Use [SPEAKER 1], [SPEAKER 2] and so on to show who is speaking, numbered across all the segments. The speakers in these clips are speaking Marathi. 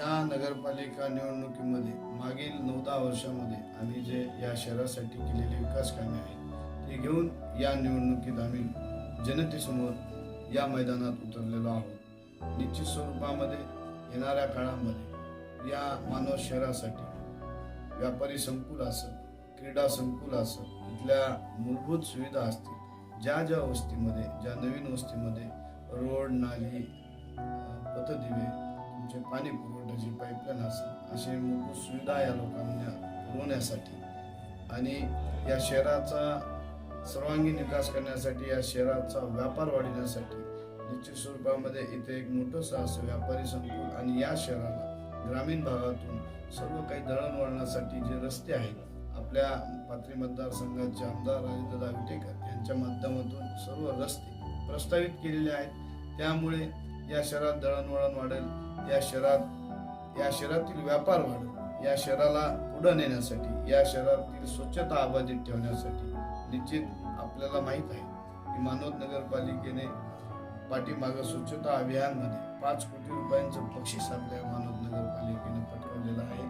[SPEAKER 1] या नगरपालिका निवडणुकीमध्ये मागील नऊ दहा वर्षामध्ये आम्ही जे या शहरासाठी केलेले विकास कामे आहेत ते घेऊन या निवडणुकीत आम्ही जनतेसमोर या मैदानात उतरलेलो आहोत. निश्चित स्वरूपामध्ये येणाऱ्या काळामध्ये या मानव शहरासाठी व्यापारी संकुल असेल क्रीडा संकुल असेल इथल्या मूलभूत सुविधा असतील ज्या ज्या वस्तीमध्ये ज्या नवीन वस्तीमध्ये रोड नाली पथदिवे तुमचे पाणी पुरवठ्याची पाईपलाईन असेल असे मूलभूत सुविधा या लोकांना पुरवण्यासाठी आणि या शहराचा सर्वांगीण विकास करण्यासाठी या शहराचा व्यापार वाढवण्यासाठी निश्चित स्वरूपामध्ये इथे एक मोठं साहस व्यापारी संकुल आणि या शहराला ग्रामीण भागातून सर्व काही दळणवळणासाठी जे रस्ते आहेत आपल्या पाथरी मतदारसंघाचे आमदार राजेंद्र विटेकर यांच्या माध्यमातून सर्व रस्ते प्रस्तावित केलेले आहेत. त्यामुळे या शहरात दळणवळण वाढेल या शहरात या शहरातील व्यापार वाढेल या शहराला पुढे नेण्यासाठी या शहरातील स्वच्छता अबाधित ठेवण्यासाठी निश्चित आपल्याला माहीत आहे की मानवत नगरपालिकेने पाठीमागं स्वच्छता अभियानमध्ये पाच कोटी रुपयांचं बक्षीस आपल्या मानवत नगरपालिकेने पटकावलेलं आहे.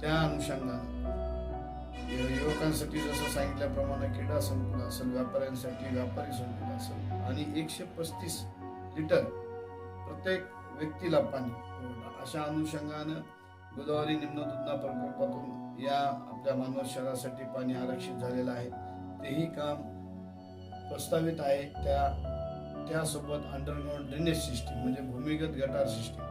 [SPEAKER 1] त्या अनुषंगानं युवकांसाठी जसं सांगितल्याप्रमाणे क्रीडा संकुल असेल व्यापाऱ्यांसाठी व्यापारी संकुल असेल आणि एकशे पस्तीस लिटर प्रत्येक व्यक्तीला पाणी पुरवठा अशा अनुषंगानं गोदावरी निम्न दुधना प्रकल्पातून या आपल्या मानव शहरासाठी पाणी आरक्षित झालेलं आहे. तेही काम प्रस्तावित आहे. त्या त्यासोबत अंडरग्राऊंड ड्रेनेज सिस्टीम म्हणजे भूमिगत गटार सिस्टीम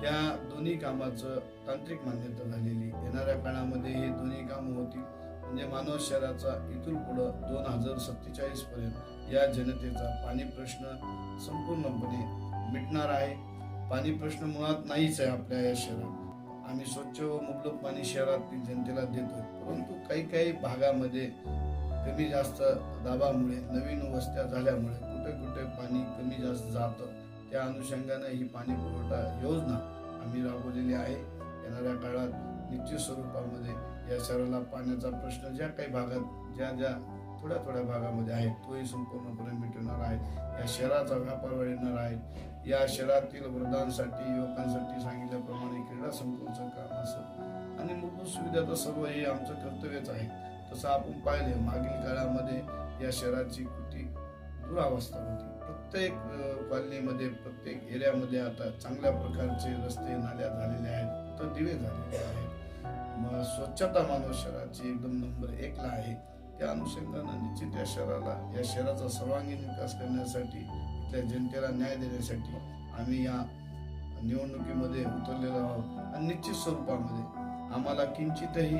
[SPEAKER 1] ह्या दोन्ही कामाचं तांत्रिक मान्यता झालेली. येणाऱ्या काळामध्ये हे दोन्ही कामं होतील. म्हणजे मानव शहराचा इथून पुढं दोन हजार सत्तेचाळीस पर्यंत या जनतेचा पाणी प्रश्न संपूर्णपणे मिटणार आहे. पाणी प्रश्न मुळात नाहीच आहे आपल्या या शहरात. आम्ही स्वच्छ व मुबलक पाणी शहरातील जनतेला देतोय. परंतु काही काही भागामध्ये कमी जास्त दाबामुळे नवीन वस्त्या झाल्यामुळे कुठे कुठे पाणी कमी जास्त जातं त्या अनुषंगाने ही पाणी पुरवठा योजना आम्ही राबवलेली आहे. येणाऱ्या काळात निश्चित स्वरूपामध्ये या शहराला पाण्याचा प्रश्न ज्या काही भागात ज्या ज्या थोड्या थोड्या भागामध्ये आहे तोही संपूर्णपणे मिटवणार शहराचा व्यापार वाढवणार आहे. या शहरातील वृद्धांसाठी युवकांसाठी सांगितल्याप्रमाणे क्रीडा संकुलचं काम असं आणि मूलभूत सुविधा तर सर्व हे आमचं कर्तव्यच आहे. तसं आपण पाहिले मागील काळामध्ये या शहराची कृती दुरावस्था होती. प्रत्येक कॉलनीमध्ये प्रत्येक एरियामध्ये आता चांगल्या प्रकारचे रस्ते नाल्या झालेले आहेत. तर दिवे झालेले आहेत. मग स्वच्छता मानव शहराची एकदम नंबर एकला आहे. त्या अनुषंगानं निश्चित या शहराला या शहराचा सर्वांगीण विकास करण्यासाठी इथल्या जनतेला न्याय देण्यासाठी आम्ही या निवडणुकीमध्ये उतरलेलो आहोत. आणि निश्चित स्वरूपामध्ये आम्हाला किंचितही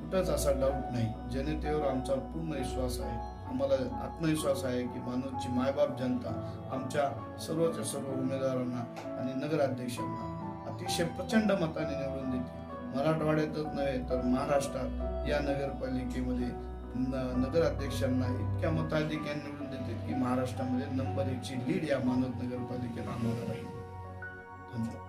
[SPEAKER 1] कुठंच असा डाऊट नाही. जनतेवर आमचा पूर्ण विश्वास आहे. आम्हाला आत्मविश्वास आहे की माणूसची मायबाप जनता आमच्या सर्वच्या सर्व उमेदवारांना आणि नगराध्यक्षांना अतिशय प्रचंड मताने निवडून देते. मराठवाड्यातच नव्हे तर महाराष्ट्रात या नगरपालिकेमध्ये नगराध्यक्षांना इतक्या मताधिक्याने निवडून देतील की महाराष्ट्रामध्ये नंबर एकची लीड या मानद नगरपालिकेला आम्हाला राहील धन्यवाद.